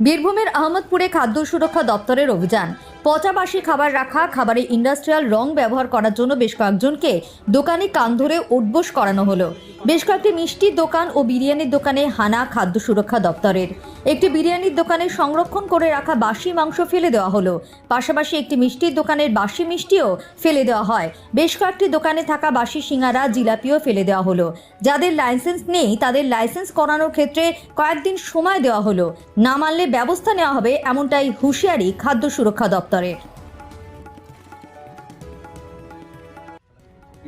বীরভূমের আহমদপুরে খাদ্য সুরক্ষা দপ্তরের অভিযান। পচাবাসী খাবার রাখা, খাবারে ইন্ডাস্ট্রিয়াল রং ব্যবহার করার জন্য বেশ কয়েকজনকে দোকানে কান ধরে উঠবোস করানো হলো। বেশ কয়েকটি মিষ্টির দোকান ও বিরিয়ানির দোকানে হানা খাদ্য সুরক্ষা দপ্তরের। একটি বিরিয়ানির দোকানে সংরক্ষণ করে রাখা বাসি মাংস ফেলে দেওয়া হলো। পাশাপাশি একটি মিষ্টির দোকানের বাসি মিষ্টিও ফেলে দেওয়া হয়। বেশ কয়েকটি দোকানে থাকা বাসি সিঙ্গারা জিলাপিও ফেলে দেওয়া হলো। যাদের লাইসেন্স নেই, তাদের লাইসেন্স করানোর ক্ষেত্রে কয়েকদিন সময় দেওয়া হলো। না মানলে ব্যবস্থা নেওয়া হবে এমনটাই হুঁশিয়ারি খাদ্য সুরক্ষা দপ্তরের।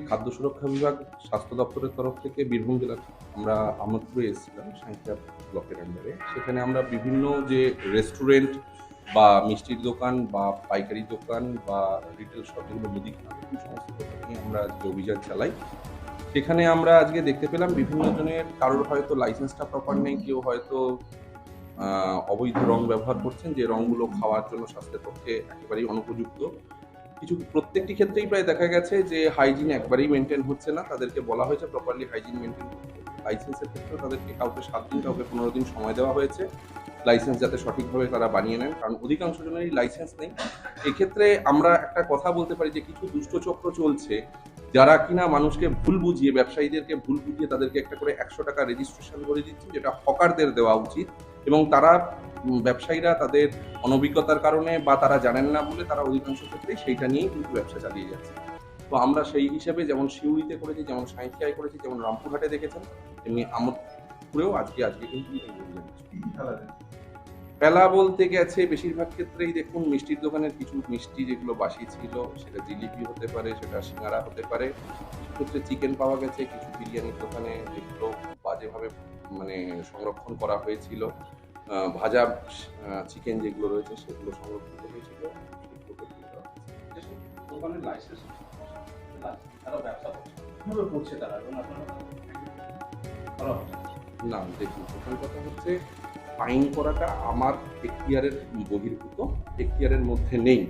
খাদ্য সুরক্ষা বিভাগ, স্বাস্থ্য দপ্তরের তরফ থেকে বীরভূম জেলার আমরা আমোদপুরে এসেছিলাম সাঁইথিয়া ব্লকের আন্ডারে সেখানে আমরা বিভিন্ন যে রেস্টুরেন্ট বা মিষ্টির দোকান বা পাইকারি দোকান বা রিটেল শপ যেগুলো মুদিখানা সমস্ত দোকান নিয়ে আমরা আজকে অভিযান চালাই। সেখানে আমরা আজকে দেখতে পেলাম বিভিন্ন জনের কারোর হয়তো লাইসেন্সটা প্রপার নেই, কেউ হয়তো অবৈধ রং ব্যবহার করছেন, যে রংগুলো খাওয়ার জন্য স্বাস্থ্যের পক্ষে একেবারেই অনুপযুক্ত। কিছু প্রত্যেকটি ক্ষেত্রেই প্রায় দেখা গেছে যে হাইজিন একবারেই মেনটেন হচ্ছে না। তাদেরকে বলা হয়েছে প্রপারলি হাইজিন মেনটেন লাইসেন্সের ক্ষেত্রে তাদেরকে কাউকে সাত দিন, কাউকে পনেরো দিন সময় দেওয়া হয়েছে। লাইসেন্স যাতে সঠিকভাবে তারা বানিয়ে নেন, কারণ অধিকাংশ জনেরই লাইসেন্স নেই। এক্ষেত্রে আমরা একটা কথা বলতে পারি যে কিছু দুষ্টচক্র চলছে, যারা কিনা মানুষকে ভুল বুঝিয়ে, ব্যবসায়ীদেরকে ভুল বুঝিয়ে তাদেরকে একটা করে একশো টাকা রেজিস্ট্রেশন করে দিচ্ছে, যেটা হকারদের দেওয়া উচিত। এবং তারা ব্যবসায়ীরা তাদের অনভিজ্ঞতার কারণে বা তারা জানেন না বলে তারা অধিকাংশ ক্ষেত্রেই সেইটা নিয়েই কিন্তু ব্যবসা চালিয়ে যাচ্ছে। তো আমরা সেই হিসেবে যেমন শিউরিতে করেছি যেমন সাঁইথিয়ায় করেছি যেমন রামপুরহাটে দেখেছেন তেমনি আমোদপুরেও আজকে আজকে কিন্তু। পেলা বলতে গেছে বেশিরভাগ ক্ষেত্রেই দেখুন মিষ্টির দোকানের কিছু মিষ্টি যেগুলো বাসি ছিল সেটা জিলিপি হতে পারে সেটা সিঙ্গারা হতে পারে। ক্ষেত্রে চিকেন পাওয়া গেছে কিছু বিরিয়ানির দোকানে যেগুলো বাজেভাবে মানে সংরক্ষণ করা হয়েছিল। ভাজা চিকেন যেগুলো রয়েছে সেগুলো সংরক্ষিত হয়েছিল লাইসেন্স। না, দেখুন, প্রথম কথা হচ্ছে ফাইন করাটা আমার এখতিয়ারের বহির্ভূত, এখতিয়ারের মধ্যে নেই।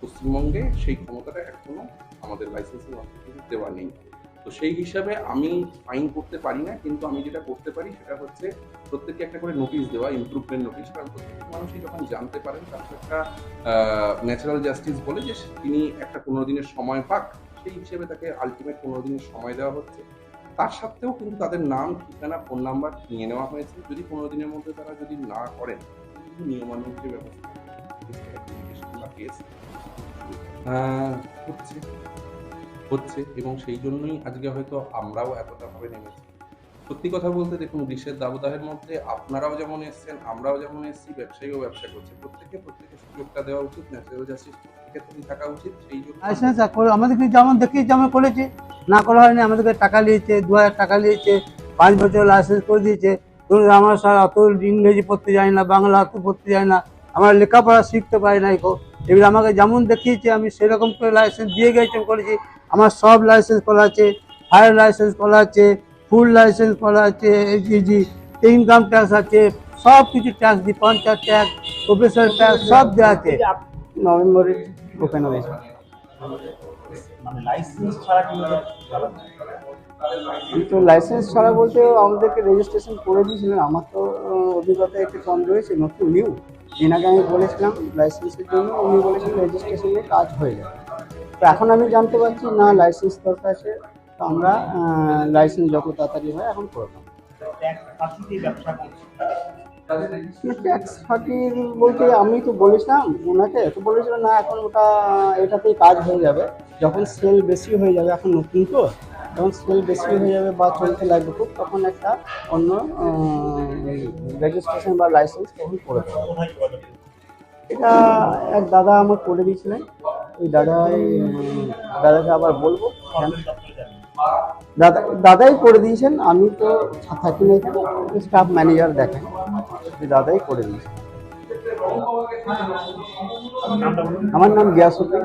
পশ্চিমবঙ্গে সেই ক্ষমতাটা এখনও আমাদের লাইসেন্সের অন্তর্ভুক্ত দেওয়া নেই। তো সেই হিসাবে আমি ফাইন করতে পারি না, কিন্তু আমি যেটা করতে পারি সেটা হচ্ছে প্রত্যেককে একটা করে নোটিশ দেওয়া ইমপ্রুভমেন্ট নোটিশ কারণ প্রত্যেক মানুষই যখন জানতে পারেন, তার একটা ন্যাচারাল জাস্টিস বলে যে তিনি একটা পনেরো দিনের সময় পাক, সেই হিসেবে তাকে আলটিমেট পনেরো দিনের সময় দেওয়া হচ্ছে। তার সত্ত্বেও কিন্তু তাদের নাম, ঠিকানা ফোন নাম্বার নিয়ে নেওয়া হয়েছে। যদি পনেরো দিনের মধ্যে তারা যদি না করেন নিয়মানুগ যে ব্যবস্থা হচ্ছে। হচ্ছে এবং সেই জন্যই আজকে হয়তো আমরাও এতটা ভাবে নেমেছি। সত্যি কথা বলতে দেখুন, গ্রীষ্মের দাবদাহের মধ্যে আপনারাও যেমন এসছেন, আমরাও যেমন এসছি, ব্যবসায়ীও ব্যবসা করছে। প্রত্যেকে প্রত্যেকে সুযোগটা দেওয়া উচিত, ন্যাচারাল জাস্টিস প্রত্যেকের থাকা উচিত, সেই জন্য লাইসেন্স করে আমাদেরকে যেমন দেখি যেমন করেছে, না করা হয়নি, আমাদেরকে টাকা নিয়েছে দু হাজার টাকা নিয়েছে পাঁচ বছর লাইসেন্স করে দিয়েছে। ধরুন, আমরা স্যার অত ইংরেজি পড়তে জানি না, বাংলা অত পড়তে জানি না, আমরা লেখাপড়া শিখতে পারি না এবার আমাকে যেমন দেখিয়েছে, আমি সেরকম করে লাইসেন্স দিয়ে গেছি করেছি। আমার সব লাইসেন্স করা আছে ফায়ার লাইসেন্স করা আছে ফুল লাইসেন্স করা আছে এইচডিজি ইনকাম ট্যাক্স আছে সব কিছু ট্যাক্স দিই পঞ্চায়েত ট্যাক্স প্রফেসর ট্যাক্স সব দেওয়া আছে। নভেম্বরে ওপেন হয়েছে মানে লাইসেন্স ছাড়া কিন্তু লাইসেন্স ছাড়া বলতে আমাদেরকে রেজিস্ট্রেশন করে দিয়েছিলেন। আমার তো অভিজ্ঞতা একটু কম রয়েছে নতুন নিউ যিনাকে আমি বলেছিলাম লাইসেন্সের জন্য উনি বলেছিলেন রেজিস্ট্রেশনে কাজ হয়ে যাবে। তো এখন আমি জানতে পারছি না লাইসেন্স দরকার আছে, তো আমরা লাইসেন্স যত তাড়াতাড়ি হয় এখন করব। ট্যাক্স বলতে আমি তো বলেছিলাম ওনাকে তো বলেছিল না, এখন ওটা, এটাতেই কাজ হয়ে যাবে। যখন সেল বেশি হয়ে যাবে, এখন নতুন তো, যখন সেল বেশি হয়ে যাবে বা চলতে লাগবে খুব, তখন একটা অন্য রেজিস্ট্রেশন বা লাইসেন্স তখন করে? এটা এক দাদা আমার করে দিয়েছিলেন। ওই দাদাই দাদাকে আবার বলব। দাদা দাদাই করে দিয়েছেন, আমি তো থাকি না এখানে স্টাফ ম্যানেজার দেখেন দাদাই করে দিয়েছেন। আমার নাম গিয়াসুদ্দিন